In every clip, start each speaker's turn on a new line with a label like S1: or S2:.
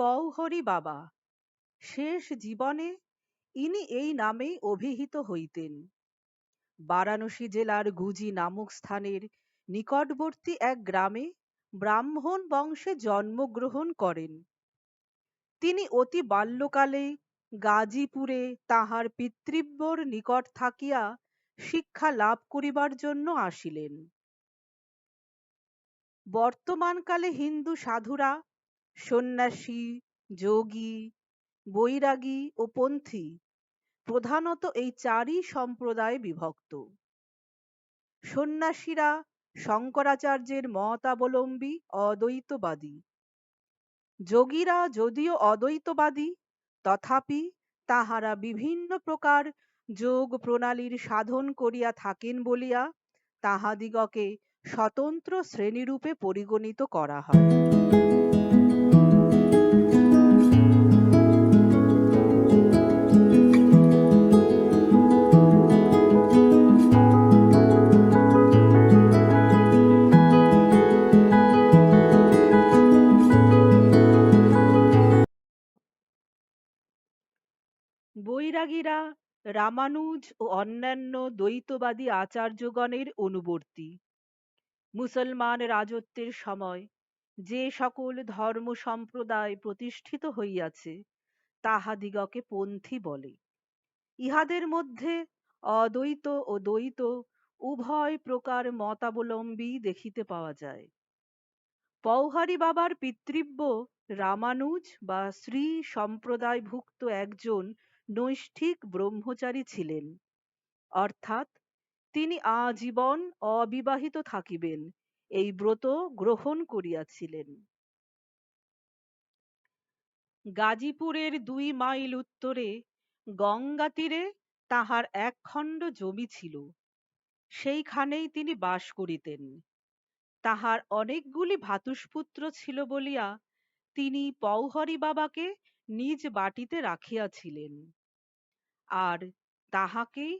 S1: পওহরি বাবা। শেষ জীবনে ইনি এই নামেই অভিহিত হইতেন। বারাণসী জেলার গুজি নামক স্থানের নিকটবর্তী এক গ্রামে ব্রাহ্মণ বংশে জন্মগ্রহণ করেন। তিনি অতি বাল্যকালে গাজীপুরে তাহার পিতৃব্যর নিকট থাকিয়া শিক্ষা লাভ করিবার জন্য আসিলেন। বর্তমানকালে হিন্দু সাধুরা সন্ন্যাসী, যোগী, বৈরাগী ও পন্থী প্রধানত এই চারই সম্প্রদায়ে বিভক্ত। সন্ন্যাসীরা শঙ্করাচার্যের মতাবলম্বী অদ্বৈতবাদী। যোগীরা যদিও অদ্বৈতবাদী, তথাপি তাহারা বিভিন্ন প্রকার যোগ প্রণালীর সাধন করিয়া থাকেন বলিয়া তাহাদিগকে স্বতন্ত্র শ্রেণীরূপে পরিগণিত করা হয়। রামানুজ ও অন্যান্য দ্বৈতবাদী আচার্যগণের অনুবর্তী। মুসলমান রাজত্বের সময় যে সকল ধর্ম সম্প্রদায় প্রতিষ্ঠিত হইয়াছে, তাহাদিগকে পন্থী বলে। ইহাদের মধ্যে অদ্বৈত ও দ্বৈত উভয় প্রকার মতাবলম্বী দেখিতে পাওয়া যায়। পওহারী বাবার পিতৃব্য রামানুজ বা শ্রী সম্প্রদায়ভুক্ত একজন নৈষ্ঠিক ব্রহ্মচারী ছিলেন। অর্থাৎ তিনি আজীবন অবিবাহিত থাকিবেন, এই ব্রত গ্রহণ করিয়াছিলেন। গাজীপুরের দুই মাইল উত্তরে গঙ্গা তীরে তাহার একখণ্ড জমি ছিল। সেইখানেই তিনি বাস করিতেন। তাহার অনেকগুলি ভাতুষপুত্র ছিল বলিয়া তিনি পওহরি বাবাকে নিজ বাটিতে রাখিয়াছিলেন। আর তাহাকেই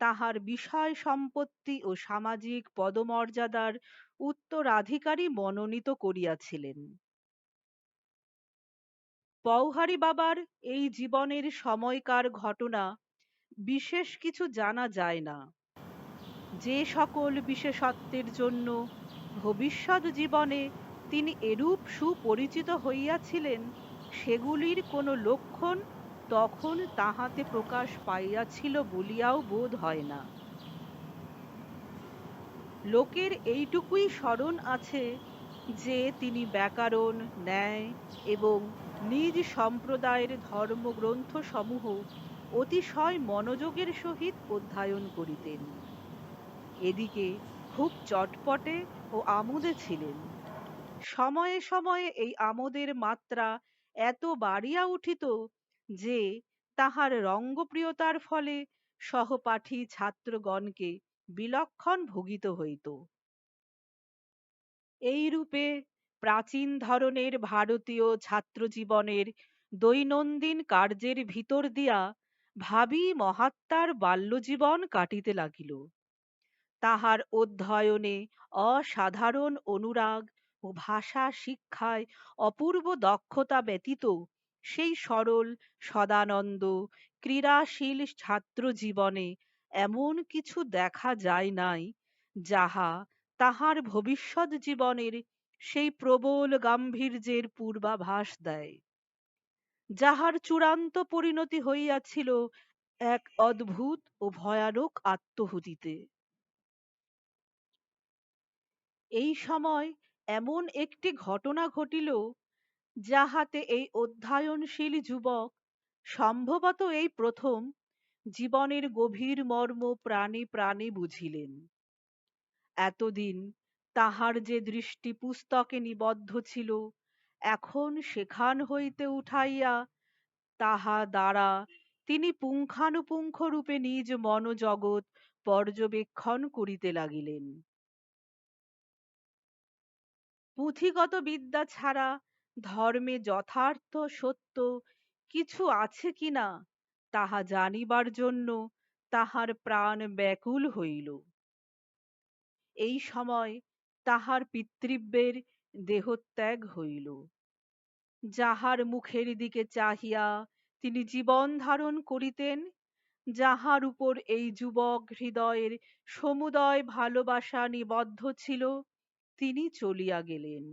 S1: তাহার বিষয় সম্পত্তি ও সামাজিক পদমর্যাদার উত্তরাধিকারী মনোনীত করিয়াছিলেন। পওহারী বাবার এই জীবনের সময়কার ঘটনা বিশেষ কিছু জানা যায় না। যে সকল বিশেষত্বের জন্য ভবিষ্যৎ জীবনে তিনি এরূপ সুপরিচিত হইয়াছিলেন, সেগুলির কোনো লক্ষণ তখন তাহাতে প্রকাশ পাইয়াছিল বলিয়াও বোধ হয় না। লোকের এইটুকুই স্মরণ আছে যে তিনি ব্যাকরণ, ন্যায় এবং নিজ সম্প্রদায়ের ধর্মগ্রন্থ সমূহ অতিশয় মনোযোগের সহিত অধ্যয়ন করিতেন। এদিকে খুব চটপটে ও আমোদে ছিলেন। সময়ে সময়ে এই আমোদের মাত্রা এত বাড়িয়া উঠিত যে তাহার রঙ্গপ্রিয়তার ফলে সহপাঠী ছাত্রগণকে বিলক্ষণ ভুগিত হইত। এইরূপে প্রাচীন ধরনের ভারতীয় ছাত্র জীবনের দৈনন্দিন কার্যের ভিতর দিয়া ভাবী মহাত্মার বাল্যজীবন কাটিতে লাগিল। তাহার অধ্যয়নে অসাধারণ অনুরাগ ও ভাষা শিক্ষায় অপূর্ব দক্ষতা ব্যতীত সেই সরল সদানন্দ, ক্রীড়াশীল ছাত্র জীবনে এমন কিছু দেখা যায় নাই যাহা তাহার ভবিষ্যৎ জীবনের সেই প্রবল গাম্ভীর্যের পূর্বাভাস দেয়, যাহার চূড়ান্ত পরিণতি হইয়াছিল এক অদ্ভুত ও ভয়ানক আত্মহুতিতে। এই সময় এমন একটি ঘটনা ঘটিল যাহাতে এই অধ্যয়নশীল যুবক সম্ভবত এই প্রথম জীবনের গভীর মর্ম প্রাণে প্রাণে বুঝিলেন। এতদিন তাহার যে দৃষ্টি পুস্তকে নিবদ্ধ ছিল, এখন সেখান হইতে উঠাইয়া তাহা দ্বারা তিনি পুঙ্খানুপুঙ্খ রূপে নিজ মনোজগৎ পর্যবেক্ষণ করিতে লাগিলেন। পুঁথিগত বিদ্যা ছাড়া ধর্মে যথার্থ সত্য কিছু আছে কিনা তাহা জানিবার জন্য তাহার প্রাণ ব্যাকুল হইল। এই সময় তাহার পিতৃব্যের দেহত্যাগ হইল। যাহার মুখের দিকে চাহিয়া তিনি জীবন ধারণ করিতেন, যাহার উপর এই যুবক হৃদয়ের সমুদয় ভালোবাসা নিবদ্ধ ছিল, তিনি চলিয়া গেলেন।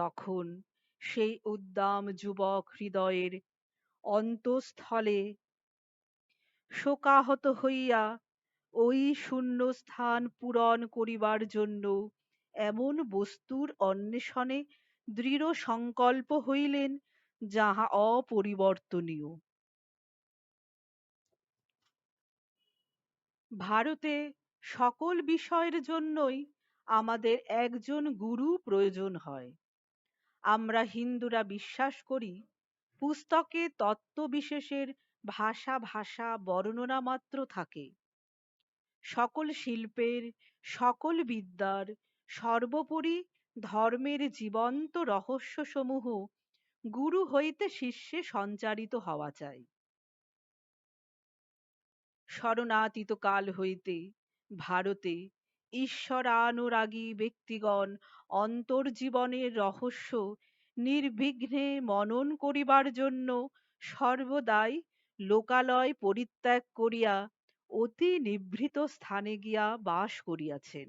S1: তখন সেই উদ্দাম যুবক হৃদয়ের অন্তঃস্থলে শোকাহত হইয়া ওই শূন্য স্থান পূরণ করিবার জন্য এমন বস্তুর অন্বেষণে দৃঢ় সংকল্প হইলেন যাহা অপরিবর্তনীয়। ভারতে সকল বিষয়ের জন্যই আমাদের একজন গুরু প্রয়োজন হয়। আমরা হিন্দুরা বিশ্বাস করি, পুস্তকে তত্ত্ব বিশেষের ভাষা ভাষা বর্ণনা মাত্র থাকে। সকল শিল্পের, সকল বিদ্যার, সর্বোপরি ধর্মের জীবন্ত রহস্যসমূহ গুরু হইতে শিষ্যে সঞ্চারিত হওয়া চাই। শরণাতীত কাল হইতে ভারতে ঈশ্বরানুরাগী ব্যক্তিগণ, অন্তর্জীবনের রহস্য, নির্বিঘ্নে মনন করিবার জন্য সর্বদাই লোকালয় পরিত্যাগ করিয়া অতি নিভৃত স্থানে গিয়া বাস করিয়াছেন।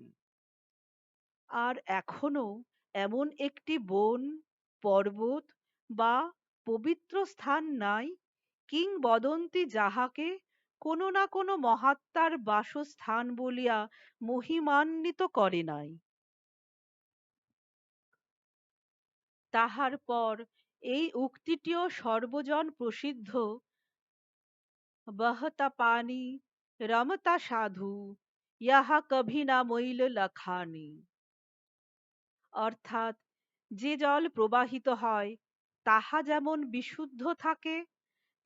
S1: আর এখনও এমন একটি বন, পর্বত বা পবিত্র স্থান নাই কিংবদন্তি যাহাকে কোনো না কোনো মহাত্মার বাসস্থান বলিয়া মহিমান্বিত করে নাই। তাহার পর এই উক্তিটিও সর্বজন প্রসিদ্ধ বহতা পানি রমতা সাধু ইহা কভি না মইল লখানি। অর্থাৎ যে জল প্রবাহিত হয়, তাহা যেমন বিশুদ্ধ থাকে,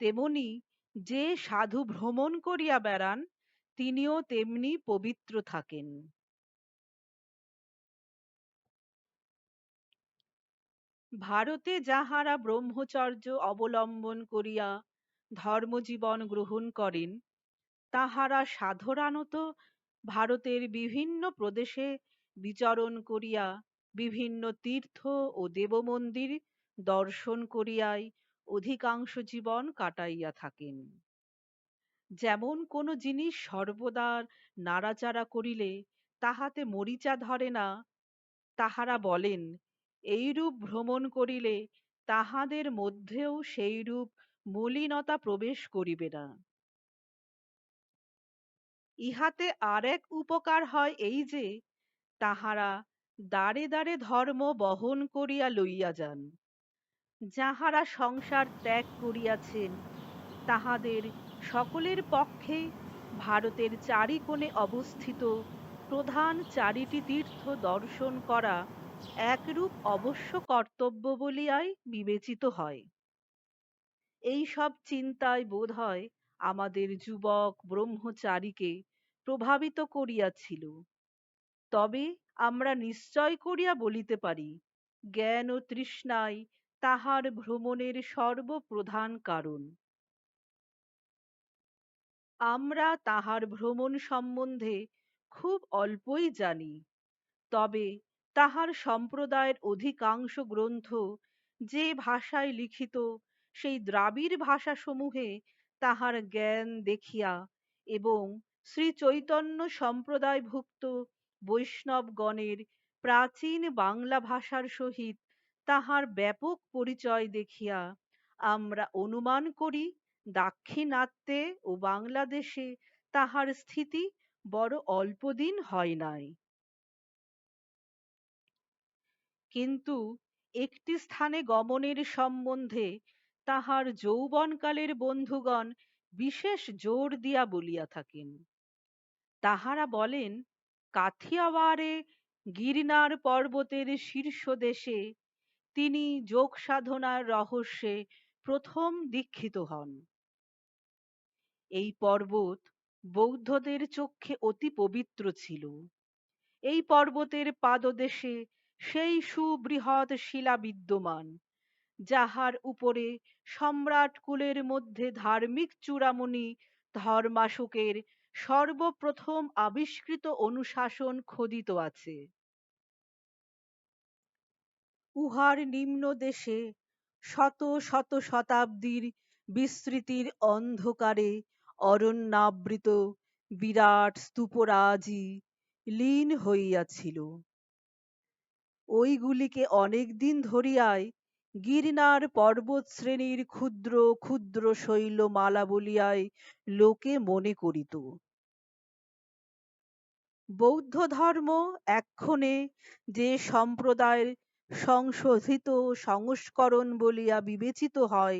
S1: তেমনি যে সাধু ভ্রমণ করিয়া বেড়ান, তিনিও তেমনি পবিত্র থাকেন। ভারতে যাহারা ব্রহ্মচর্য অবলম্বন করিয়া ধর্মজীবন গ্রহণ করেন, তাহারা সাধারণত ভারতের বিভিন্ন প্রদেশে বিচরণ করিয়া বিভিন্ন তীর্থ ও দেবমন্দির দর্শন করিয়াই অধিকাংশ জীবন কাটাইয়া থাকেন। যেমন কোনো জিনিস সর্বদা নাড়াচাড়া করিলে তাহাতে মরিচা ধরে না, তাহারা বলেন, এইরূপ ভ্রমণ করিলে তাহাদের মধ্যেও সেইরূপ মলিনতা প্রবেশ করিবে না। ইহাতে আর এক উপকার হয় এই যে, তাহারা দ্বারে দ্বারে ধর্ম বহন করিয়া লইয়া যান। যাহারা সংসার ত্যাগ করিয়াছেন, তাহাদের সকলের পক্ষে ভারতের চারিকোণে অবস্থিত প্রধান চারিটি তীর্থ দর্শন করা একরূপ অবশ্য কর্তব্য বলিয়াই বিবেচিত হয়। এই সব চিন্তায় বোধ হয় আমাদের যুবক ব্রহ্মচারীকে প্রভাবিত করিয়াছিল। তবে আমরা নিশ্চয় করিয়া বলিতে পারি, জ্ঞান ও তৃষ্ণাই তাহার ভ্রমণের সর্বপ্রধান কারণ। আমরা তাহার ভ্রমণ সম্বন্ধে খুব অল্পই জানি, তবে তাহার সম্প্রদায়ের অধিকাংশ গ্রন্থ যে ভাষায় লিখিত, সেই দ্রাবিড় ভাষাসমূহে তাহার জ্ঞান দেখিয়া এবং শ্রী চৈতন্য সম্প্রদায়ভুক্ত বৈষ্ণবগণের প্রাচীন বাংলা ভাষার সহিত তাহার ব্যাপক পরিচয় দেখিয়া আমরা অনুমান করি, দাক্ষিণাত্যে ও বাংলাদেশে তাহার স্থিতি বড় অল্পদিন হয় নাই। কিন্তু একটি স্থানে গমনের সম্বন্ধে তাহার যৌবনকালের বন্ধুগণ বিশেষ জোর দিয়া বলিয়া থাকেন। তাহারা বলেন কাথিয়াওয়ারে গিরনার পর্বতের শীর্ষ দেশে তিনি যোগ সাধনার রহস্যে প্রথম দীক্ষিত হন। এই পর্বত বৌদ্ধদের চক্ষে অতি পবিত্র ছিল। এই পর্বতের পাদদেশে সেই সুবৃহৎ শিলা বিদ্যমান, যাহার উপরে সম্রাট কুলের মধ্যে ধার্মিক চূড়ামণি ধর্মাশোকের সর্বপ্রথম আবিষ্কৃত অনুশাসন খোদিত আছে। উহার নিম্নদেশে শত শত শতাব্দীর বিস্মৃতির অন্ধকারে অরণ্যাবৃত বিরাট স্তূপরাজি লীন হইয়াছিল। ঐগুলিকে অনেকদিন ধরিয়াই গিরনার পর্বতশ্রেণীর ক্ষুদ্র ক্ষুদ্র শৈলমালা বলিয়াই লোকে মনে করিত। বৌদ্ধ ধর্ম এক্ষণে যে সম্প্রদায়ের সংশোধিত সংস্করণ বলিয়া বিবেচিত হয়,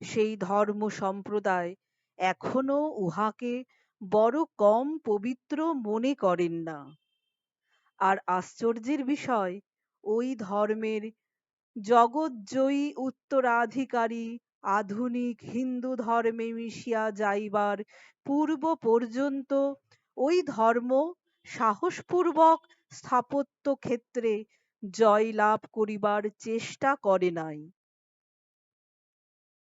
S1: সেই ধর্ম-সম্প্রদায় এখনও উহাকে বড় কম পবিত্র মনে করেন না। আর আশ্চর্যের বিষয়, ঐ ধর্মের জগৎজয়ী উত্তরাধিকারী আধুনিক হিন্দু ধর্মে মিশিয়া যাইবার পূর্ব পর্যন্ত ওই ধর্ম সাহসপূর্বক স্থাপত্যক্ষেত্রে জয়লাভ করিবার চেষ্টা করে নাই।